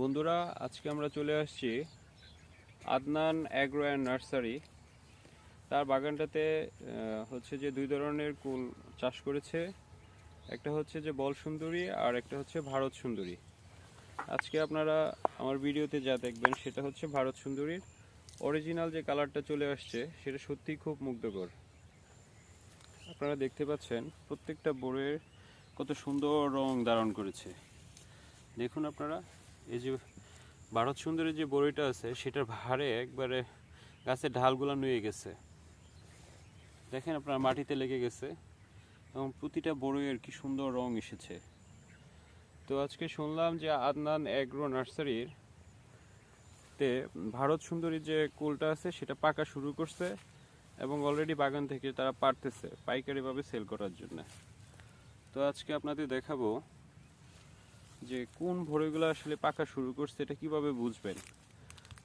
বন্ধুরা, আজকে আমরা চলে আসছি আদনান অ্যাগ্রো অ্যান্ড নার্সারি। তার বাগানটাতে হচ্ছে যে দুই ধরনের কুল চাষ করেছে। একটা হচ্ছে যে বল সুন্দরী আর একটা হচ্ছে ভারত সুন্দরী। আজকে আপনারা আমার ভিডিওতে যা দেখবেন সেটা হচ্ছে ভারত সুন্দরীর অরিজিনাল যে কালারটা চলে আসছে, সেটা সত্যিই খুব মুগ্ধকর। আপনারা দেখতে পাচ্ছেন, প্রত্যেকটা বড়ের কত সুন্দর রং ধারণ করেছে। দেখুন আপনারা এই যে ভারত সুন্দরী যে বড়িটা আছে, সেটার ভারে একবারে গাছের ঢালগুলো নুয়ে গেছে। দেখেন আপনার মাটিতে লেগে গেছে। এবং প্রতিটা বড়ইয়ের কি সুন্দর রং এসেছে। তো আজকে শুনলাম যে আদনান এগ্রো নার্সারির তে ভারত সুন্দরী যে কুলটা আছে, সেটা পাকা শুরু করছে এবং অলরেডি বাগান থেকে তারা পারতেছে পাইকারিভাবে সেল করার জন্য। তো আজকে আপনাদের দেখাবো যে কোন বড়িগুলো আসলে পাকা শুরু করছে এটা কীভাবে বুঝবেন?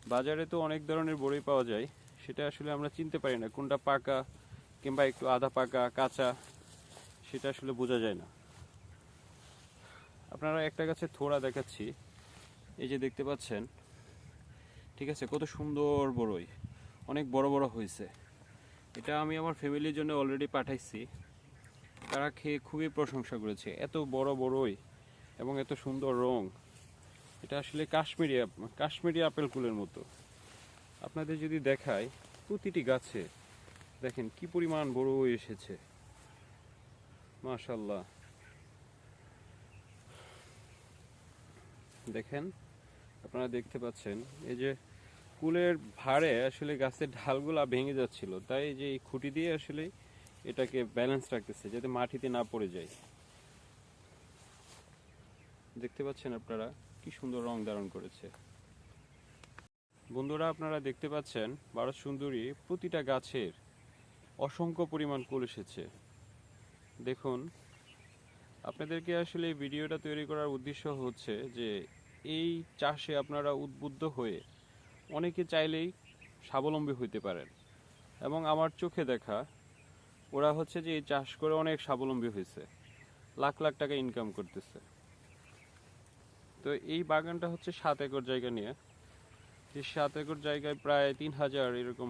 বাজারে তো অনেক ধরনের বড়ি পাওয়া যায়, সেটা আসলে আমরা চিনতে পারি না। কোনটা পাকা কিংবা একটু আধা পাকা, কাঁচা, সেটা আসলে বোঝা যায় না। আপনারা একটা গাছে থোড়া দেখাচ্ছি। এই যে দেখতে পাচ্ছেন, ঠিক আছে, কত সুন্দর বড়ই অনেক বড় বড় হয়েছে। এটা আমি আমার ফ্যামিলির জন্য অলরেডি পাঠাইছি। তারা খেয়ে খুবই প্রশংসা করেছে। এত বড় বড়ই এবং এত সুন্দর রং। এটা আসলে কাশ্মীরি কাশ্মীরি আপেল কুলের মতো। আপনাদের যদি দেখায় প্রতিটি গাছে, দেখেন কি পরিমাণ বড় হয়ে এসেছে। মাশাল্লাহ দেখেন, আপনারা দেখতে পাচ্ছেন, এই যে কুলের ভারে আসলে গাছের ঢালগুলা ভেঙে যাচ্ছিল। তাই যে এই খুঁটি দিয়ে আসলে এটাকে ব্যালেন্স রাখতেছে, যাতে মাটিতে না পড়ে যায়। দেখতে পাচ্ছেন আপনারা কি সুন্দর রং ধারণ করেছে। বন্ধুরা, আপনারা দেখতে পাচ্ছেন ভারত সুন্দরী প্রতিটা গাছের অসংখ্য পরিমাণ কুল এসেছে। দেখুন, আপনাদেরকে আসলে ভিডিওটা তৈরি করার উদ্দেশ্য হচ্ছে যে এই চাষে আপনারা উদ্বুদ্ধ হয়ে অনেকে চাইলেই স্বাবলম্বী হইতে পারেন। এবং আমার চোখে দেখা, ওরা হচ্ছে যে এই চাষ করে অনেক স্বাবলম্বী হয়েছে। লাখ লাখ টাকা ইনকাম করতেছে। তো এই বাগানটা হচ্ছে সাত একর জায়গা নিয়ে। যে সাত একর জায়গায় প্রায় তিন হাজার এরকম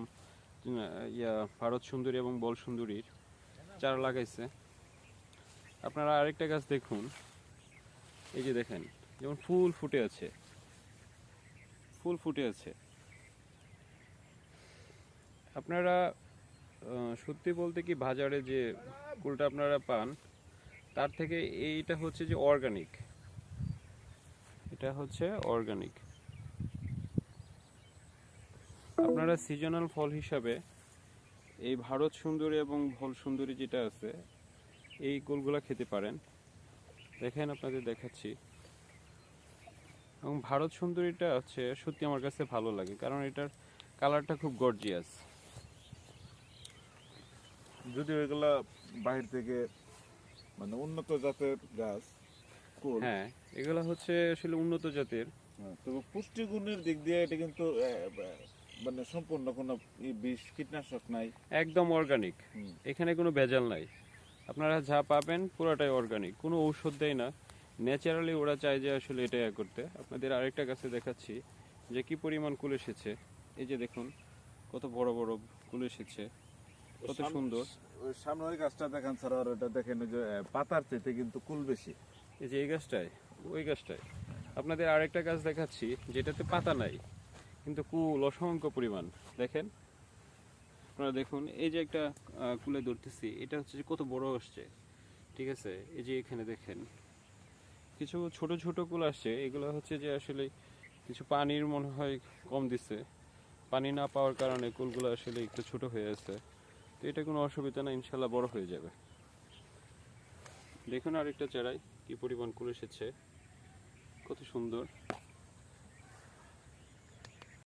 ইয়া, ভারত সুন্দরী এবং বল সুন্দরীর চারা লাগাইছে। আপনারা আরেকটা গাছ দেখুন। এই যে দেখেন, যেমন ফুল ফুটে আছে। ফুল ফুটে আছে। আপনারা সত্যি বলতে কি বাজারে যে কুলটা আপনারা পান, তার থেকে এইটা হচ্ছে যে অর্গানিক এটা হচ্ছে অর্গানিক আপনারা সিজনাল ফল হিসাবে এই ভারত সুন্দরী এবং ভল সুন্দরী যেটা আছে, এই কুলগুলা খেতে পারেন। দেখেন আপনাদের দেখাচ্ছি। এবং ভারত সুন্দরীটা হচ্ছে সত্যি আমার কাছে ভালো লাগে, কারণ এটার কালারটা খুব গর্জিয়াস যদিও এগুলা বাহির থেকে মানে উন্নত জাতের গাছ কুল হ্যাঁ এগুলা হচ্ছে আসলে উন্নত জাতের। হ্যাঁ, তবে পুষ্টিগুণের দিক দিয়ে এটা কিন্তু মানে সম্পূর্ণ কোনো বিষ কীটনাশক নাই। একদম অর্গানিক এখানে কোনো ভেজাল নাই। আপনারা যা পাবেন পুরোটাই অর্গানিক কোনো ঔষধ দেয় না। ন্যাচারালি ওরা চায় যে আসলে এটা ইয়ে করতে। আপনাদের আরেকটা গাছে দেখাচ্ছি যে কি পরিমাণ কুল এসেছে। এই যে দেখুন কত বড় বড় কুল এসেছে। কত সুন্দর। সামনে ওই গাছটা দেখান স্যার আর ওটা দেখেন যে পাতার চাইতে কিন্তু কুল বেশি। এই যে এই গাছটায়, ওই গাছটায়। আপনাদের আরেকটা গাছ দেখাচ্ছি, যেটাতে পাতা নাই, কিন্তু কুল অসংখ্য পরিমাণ। দেখেন, আপনারা দেখুন, এই যে একটা কুলে ধরতেছি, এটা হচ্ছে যে কত বড় আসছে, ঠিক আছে? এই যে এখানে দেখেন, কিছু ছোট ছোট কুল আসছে, এগুলো হচ্ছে যে আসলে কিছু পানির মনে হয় কম দিচ্ছে। পানি না পাওয়ার কারণে কুলগুলো আসলে একটু ছোট হয়ে আছে। তো এটা কোনো অসুবিধা না, ইনশাল্লাহ বড় হয়ে যাবে। দেখুন আরেকটা চারাই কি পরিমাণ কুল এসেছে। কত সুন্দর।